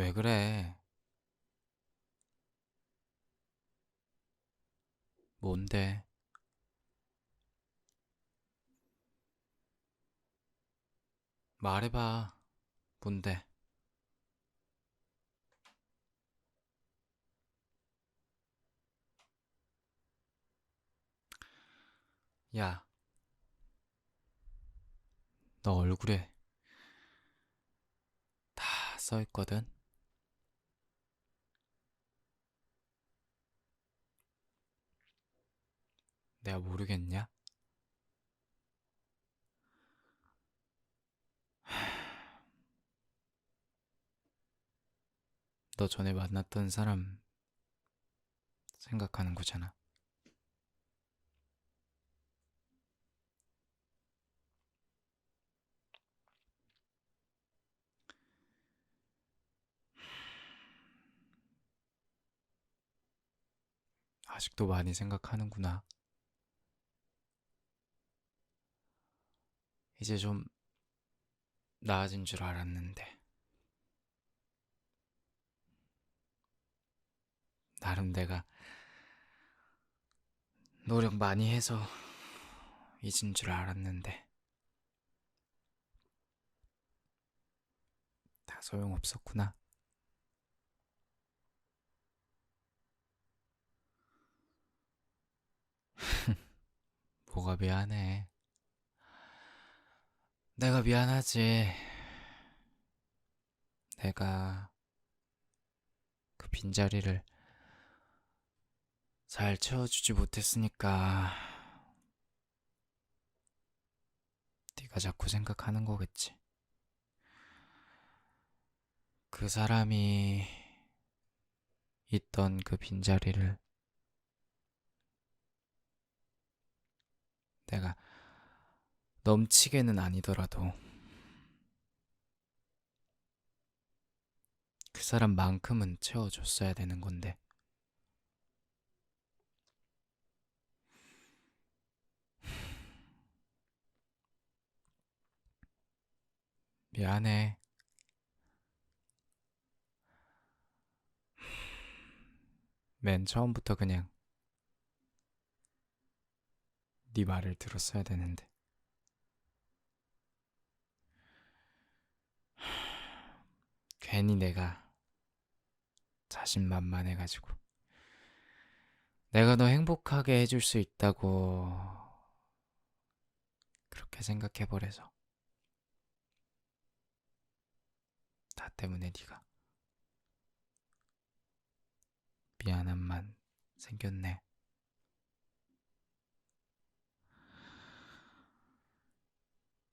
왜 그래? 뭔데? 말해봐. 뭔데? 야, 너 얼굴에 다 써있거든? 내가 모르겠냐? 너 전에 만났던 사람 생각하는 거잖아. 아직도 많이 생각하는구나. 이제 좀 나아진 줄 알았는데. 나름 내가 노력 많이 해서 잊은 줄 알았는데. 다 소용없었구나. 뭐가 미안해. 내가 미안하지. 내가 그 빈자리를 잘 채워주지 못했으니까 네가 자꾸 생각하는 거겠지. 그 사람이 있던 그 빈자리를 내가 넘치게는 아니더라도 그 사람만큼은 채워줬어야 되는 건데. 미안해. 맨 처음부터 그냥 네 말을 들었어야 되는데. 괜히 내가 자신만만해가지고. 내가 너 행복하게 해줄 수 있다고 그렇게 생각해버려서. 나 때문에 네가 미안함만 생겼네.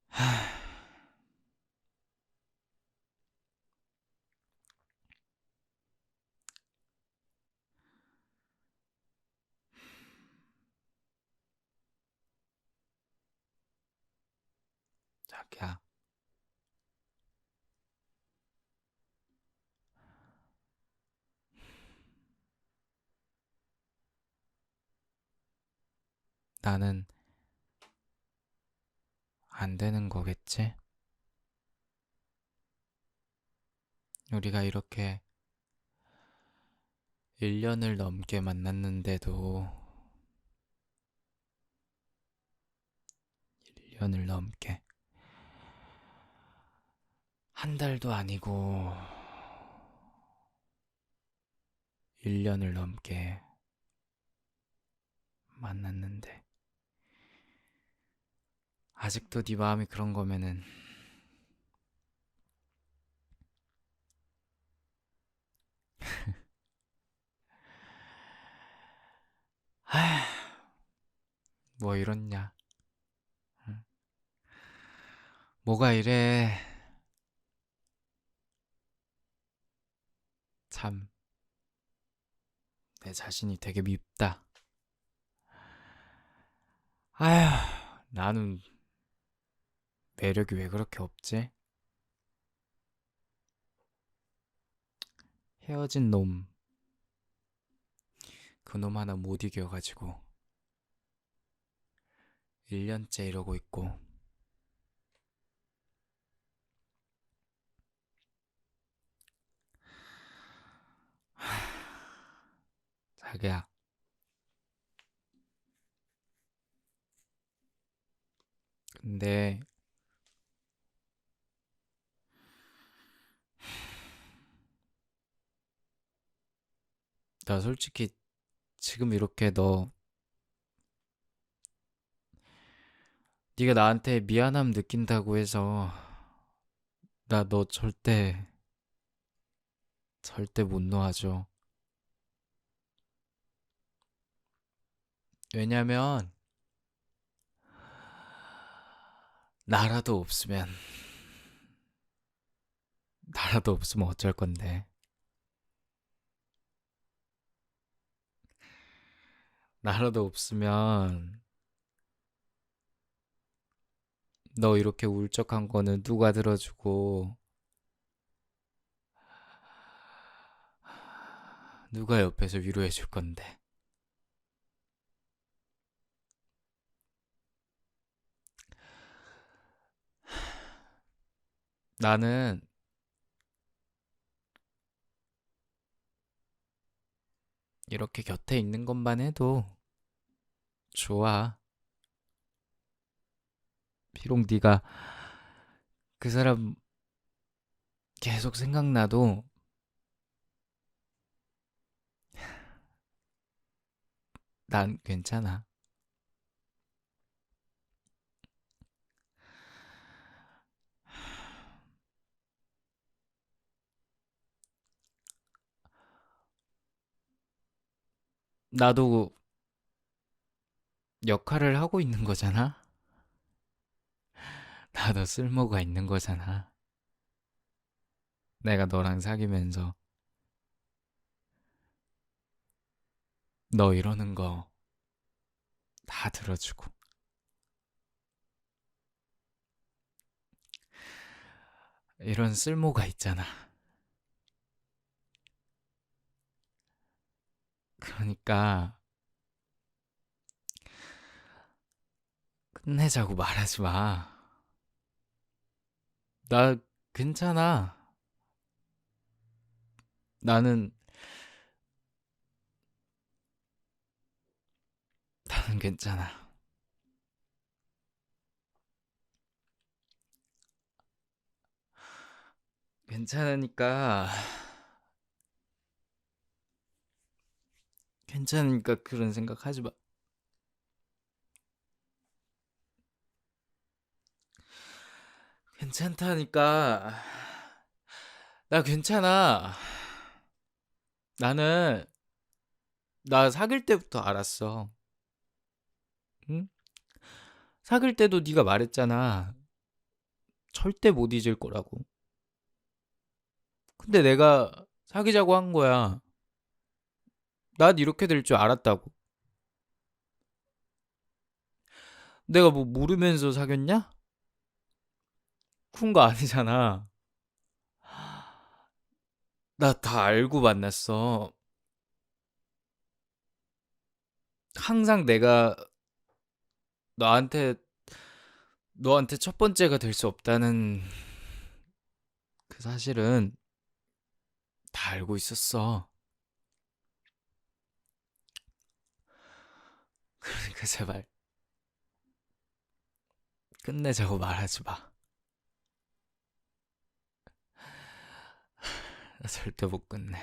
하... 자기야. 나는 안 되는 거겠지? 우리가 이렇게 1년을 넘게 만났는데도 1년을 넘게 한 달도 아니고 1년을 넘게 만났는데 아직도 네 마음이 그런 거면은 하, 뭐 이렇냐? 응? 뭐가 이래? 참, 내 자신이 되게 밉다. 아휴, 나는 매력이 왜 그렇게 없지? 헤어진 놈, 그 놈 하나 못 이겨가지고 1년째 이러고 있고 자기야. 근데 나 솔직히 지금 이렇게 너 네가 나한테 미안함 느낀다고 해서 나 너 절대 절대 못 놓아줘. 왜냐면 나라도 없으면 나라도 없으면 어쩔 건데. 나라도 없으면 너 이렇게 울적한 거는 누가 들어주고 누가 옆에서 위로해 줄 건데. 나는 이렇게 곁에 있는 것만 해도 좋아. 비록 네가 그 사람 계속 생각나도 난 괜찮아. 나도 역할을 하고 있는 거잖아. 나도 쓸모가 있는 거잖아. 내가 너랑 사귀면서 너 이러는 거 다 들어주고 이런 쓸모가 있잖아. 그러니까 끝내자고 말하지 마. 나 괜찮아. 나는 나는 괜찮아. 괜찮으니까 괜찮으니까 그런 생각 하지 마. 괜찮다니까. 나 괜찮아. 나는 나 사귈 때부터 알았어. 응? 사귈 때도 네가 말했잖아. 절대 못 잊을 거라고. 근데 내가 사귀자고 한 거야. 난 이렇게 될 줄 알았다고. 내가 뭐 모르면서 사귀었냐? 그런 거 아니잖아. 나 다 알고 만났어. 항상 내가 너한테 너한테 첫 번째가 될 수 없다는 그 사실은 다 알고 있었어. 그러니까 제발 끝내자고 말하지 마. 나 절대 못 끝내.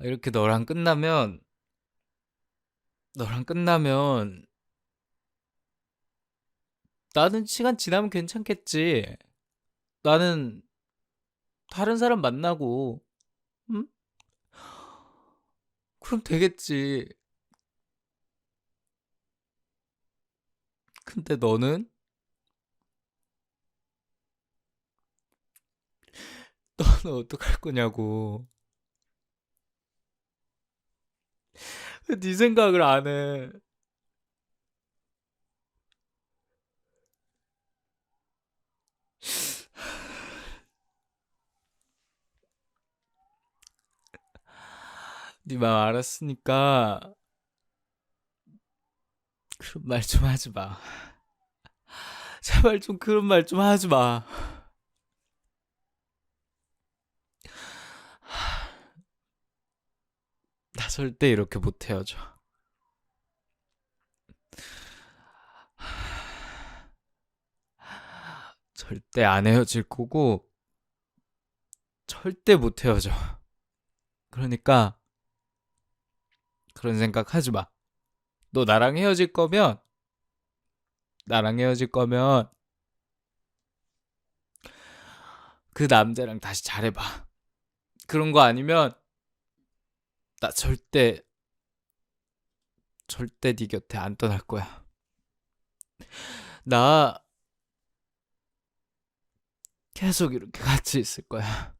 이렇게 너랑 끝나면 너랑 끝나면 나는 시간 지나면 괜찮겠지. 나는 다른 사람 만나고, 응? 그럼 되겠지. 근데 너는? 너는 어떡할 거냐고. 왜네 생각을 안 해? 네맘 알았으니까 그런 말 좀 하지 마. 제발 좀 그런 말 좀 하지 마. 절대 이렇게 못 헤어져. 절대 안 헤어질 거고, 절대 못 헤어져. 그러니까, 그런 생각 하지 마. 너 나랑 헤어질 거면, 나랑 헤어질 거면, 그 남자랑 다시 잘해봐. 그런 거 아니면, 나 절대, 절대 네 곁에 안 떠날 거야. 나, 계속 이렇게 같이 있을 거야.